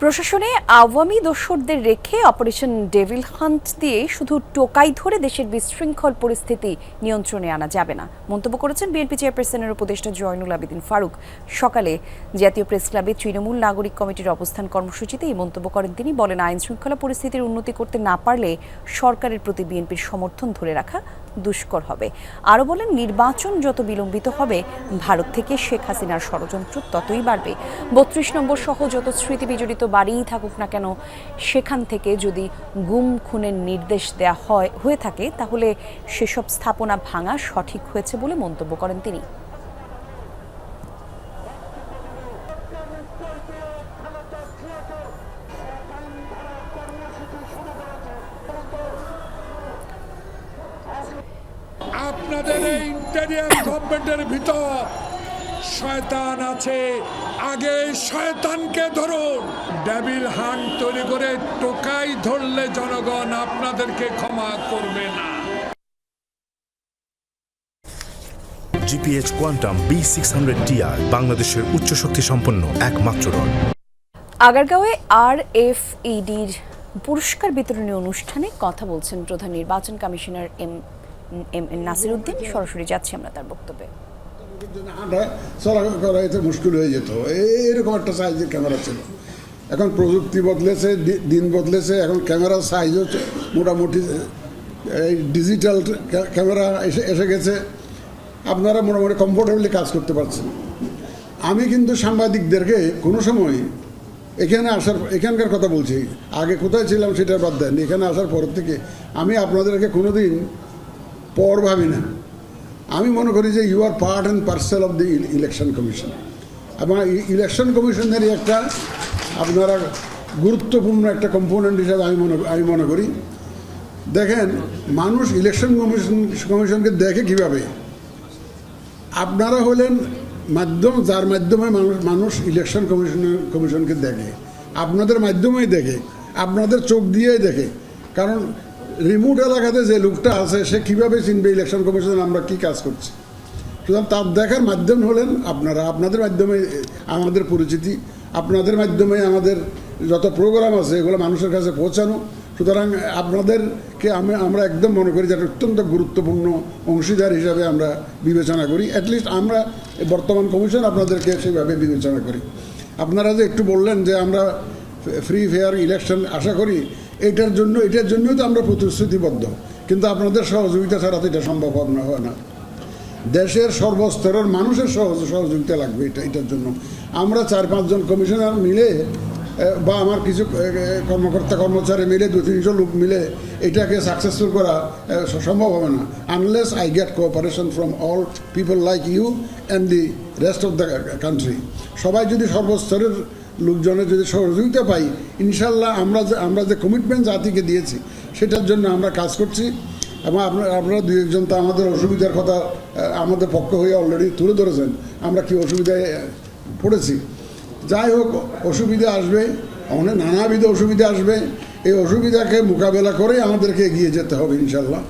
প্রশাসনে আওয়ামী দোসরদের রেখে operation devil hunt দিয়ে শুধু টোকাই ধরে দেশের বিশৃঙ্খল পরিস্থিতি নিয়ন্ত্রণে আনা যাবে না। মন্তব্য করেছেন বিএনপি চেয়ারপারসনের উপদেষ্টা জয়নুল আবেদিন ফারুক। সকালে জাতীয় প্রেস ক্লাবে তৃণমূল নাগরিক কমিটির অবস্থান কর্মসূচিতে এই মন্তব্য করেন তিনি। বলেন আইন শৃঙ্খলা পরিস্থিতির উন্নতি করতে না পারলে সরকারের প্রতি বিএনপির সমর্থন ধরে রাখা দুষ্কর হবে। আরও বলেন, নির্বাচন যত বিলম্বিত হবে, ভারত থেকে শেখ হাসিনার ষড়যন্ত্র ততই বাড়বে। বত্রিশ নম্বর সহ যত স্মৃতি বিজড়িত বাড়িই থাকুক না কেন, সেখান থেকে যদি গুম খুনের নির্দেশ দেয়া হয়, হয়ে থাকে, তাহলে সেসব স্থাপনা ভাঙা সঠিক হয়েছে বলে মন্তব্য করেন তিনি। আপনাদের এই ইন্টেরিয়ার গভর্নমেন্টের ভিতর শয়তান আছে। আগে শয়তানকে ধরুন। ডেভিল হান তৈরি করে টোকাই ধরলে জনগণ আপনাদেরকে ক্ষমা করবে না। GPH quantum B six hundred TR বাংলাদেশের উচ্চ শক্তি সম্পন্ন একমাত্র রড আগারগাঁওয়ে আর এফ ইডির পুরস্কার বিতরণী অনুষ্ঠানে কথা বলছেন প্রধান নির্বাচন commissioner M M Nasir Uddin. সরাসরি যাচ্ছি আমরা তার বক্তব্যে। করা এতে মুশকিল হয়ে যেত। এই- এরকম একটা সাইজের ক্যামেরা ছিল। এখন প্রযুক্তি বদলেছে দিন বদলেছে, এখন ক্যামেরার সাইজও মোটামুটি, এই ডিজিটাল ক্যামেরা এসে এসে গেছে। আপনারা মোটামুটি কমফোর্টেবলি কাজ করতে পারছেন। আমি কিন্তু সাংবাদিকদেরকে কোনো সময় এখানে আসার, এখানকার কথা বলছি। আগে কোথায় ছিলাম সেটা বাদ দেন এখানে আসার পর থেকে আমি আপনাদেরকে কোনো দিন পর ভাবি না। আমি মনে করি যে you are part and parcel of the election commission এবং ইলেকশন কমিশনেরই একটা আপনারা গুরুত্বপূর্ণ একটা কম্পোনেন্ট হিসাবে আমি মনে আমি মনে করি। দেখেন, মানুষ ইলেকশন কমিশন কমিশনকে দেখে কীভাবে? আপনারা হলেন মাধ্যম, যার মাধ্যমে মানুষ মানুষ ইলেকশন কমিশন কমিশনকে দেখে। আপনাদের মাধ্যমেই দেখে। আপনাদের চোখ দিয়েই দেখে। কারণ রিমোট এলাকাতে যে লোকটা আছে, সে কীভাবে চিনবে ইলেকশন কমিশন আমরা কি কাজ করছি? সুতরাং তার দেখার মাধ্যম হলেন আপনারা। আপনাদের মাধ্যমে, আমাদের পরিচিতি, আপনাদের মাধ্যমে আমাদের যত প্রোগ্রাম আছে, এগুলো মানুষের কাছে পৌঁছানো। সুতরাং আপনাদেরকে আমি, আমরা একদম মনে করি যে অত্যন্ত গুরুত্বপূর্ণ অংশীদার হিসাবে আমরা বিবেচনা করি। অ্যাটলিস্ট আমরা বর্তমান কমিশন আপনাদেরকে সেভাবে বিবেচনা করি। আপনারা যে একটু বললেন যে আমরা ফ্রি ফেয়ার ইলেকশন আশা করি এটার জন্য, এটার জন্যই তো আমরা প্রতিশ্রুতিবদ্ধ। কিন্তু আপনাদের সহযোগিতা ছাড়া তো এটা সম্ভব হবে না, হয় না। দেশের সর্বস্তরের মানুষের সহজ, সহযোগিতা লাগবে এটা, এটার জন্য। আমরা চার, পাঁচজন কমিশনার মিলে বা আমার কিছু কর্মকর্তা, কর্মচারী মিলে, দু, তিনশো লোক মিলে এটাকে সাকসেসফুল করা সম্ভব হবে না। Unless I get cooperation from all people like you and the rest of the country সবাই যদি সর্বস্তরের লোকজনের যদি সহযোগিতা পাই ইনশাল্লাহ আমরা যে আমরা যে কমিটমেন্ট জাতিকে দিয়েছি, সেটার জন্য আমরা কাজ করছি। এবং আপনারা আপনারা দুই একজন তো আমাদের অসুবিধার কথা আমাদের পক্ষ হয়ে অলরেডি তুলে ধরেছেন। আমরা কি অসুবিধায় পড়েছি? যাই হোক, অসুবিধা আসবে, অনেক নানাবিধ অসুবিধা আসবে। এই অসুবিধাকে মোকাবেলা করেই আমাদেরকে এগিয়ে যেতে হবে ইনশাল্লাহ